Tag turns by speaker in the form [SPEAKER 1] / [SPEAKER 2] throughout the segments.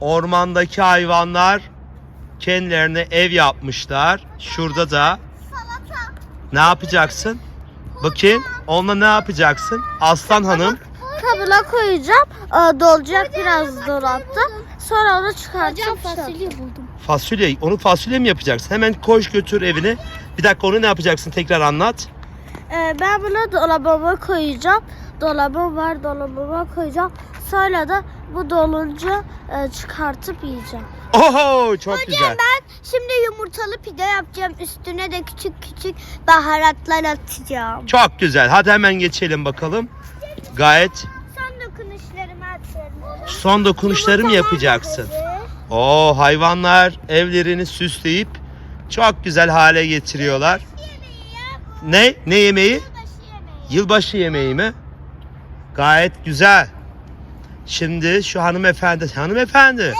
[SPEAKER 1] ormandaki hayvanlar kendilerine ev yapmışlar. Şurada da
[SPEAKER 2] Salata.
[SPEAKER 1] ne yapacaksın? Bakayım onunla ne yapacaksın? Aslan Hanım
[SPEAKER 3] Kabına koyacağım. Ee, dolacak biraz dolapta. Sonra onu çıkartacağım.
[SPEAKER 2] fasulye buldum.
[SPEAKER 1] fasulye, onu fasulye mi yapacaksın? Hemen koş götür evine. Bir dakika onu ne yapacaksın tekrar anlat.
[SPEAKER 3] Ee, ben bunu dolabıma koyacağım. Dolabım var dolabıma koyacağım. Sonra da bu dolunca e, çıkartıp yiyeceğim.
[SPEAKER 1] Oho çok güzel.
[SPEAKER 3] Ben şimdi yumurtalı pide yapacağım. Üstüne de küçük küçük baharatlar atacağım.
[SPEAKER 1] Çok güzel. Hadi hemen geçelim bakalım. Gayet
[SPEAKER 3] Son dokunuşlarımı atıyorum.
[SPEAKER 1] son dokunuşları mı yapacaksın? Oo hayvanlar evlerini süsleyip çok güzel hale getiriyorlar. Ne? Ne yemeği? Yılbaşı yemeği mi? Gayet güzel. Şimdi şu hanımefendi, hanımefendi.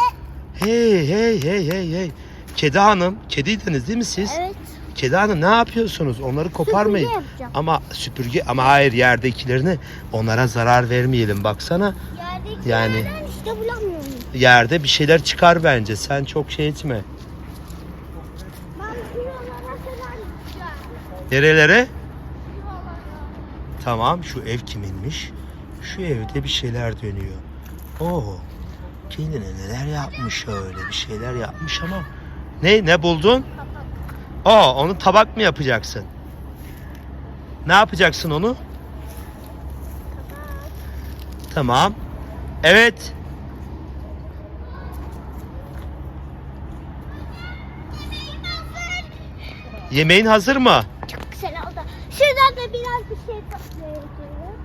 [SPEAKER 1] Hey hey hey hey hey. Kedi hanım, kediydiniz değil mi siz?
[SPEAKER 3] Evet.
[SPEAKER 1] Kedi hanım ne yapıyorsunuz? Onları koparmayın.
[SPEAKER 3] Süpürge yapacağım.
[SPEAKER 1] Ama süpürge ama hayır yerdekilerini onlara zarar vermeyelim baksana.
[SPEAKER 3] Yerdeki
[SPEAKER 1] Yani-
[SPEAKER 3] işte bulamıyorum.
[SPEAKER 1] Yerde bir şeyler çıkar bence. Sen çok şey etme.
[SPEAKER 3] Ben şuralara kadar gideceğim.
[SPEAKER 1] Nerelere? Tamam şu ev kiminmiş? Şu evde bir şeyler dönüyor. Oo. Kendine neler yapmış öyle bir şeyler yapmış ama. Ne ne buldun? Aa onu tabak mı yapacaksın? Ne yapacaksın onu? Tamam. Evet. Yemeğin hazır mı?
[SPEAKER 3] Çok güzel oldu. Şuradan da biraz bir şey toplayacağım.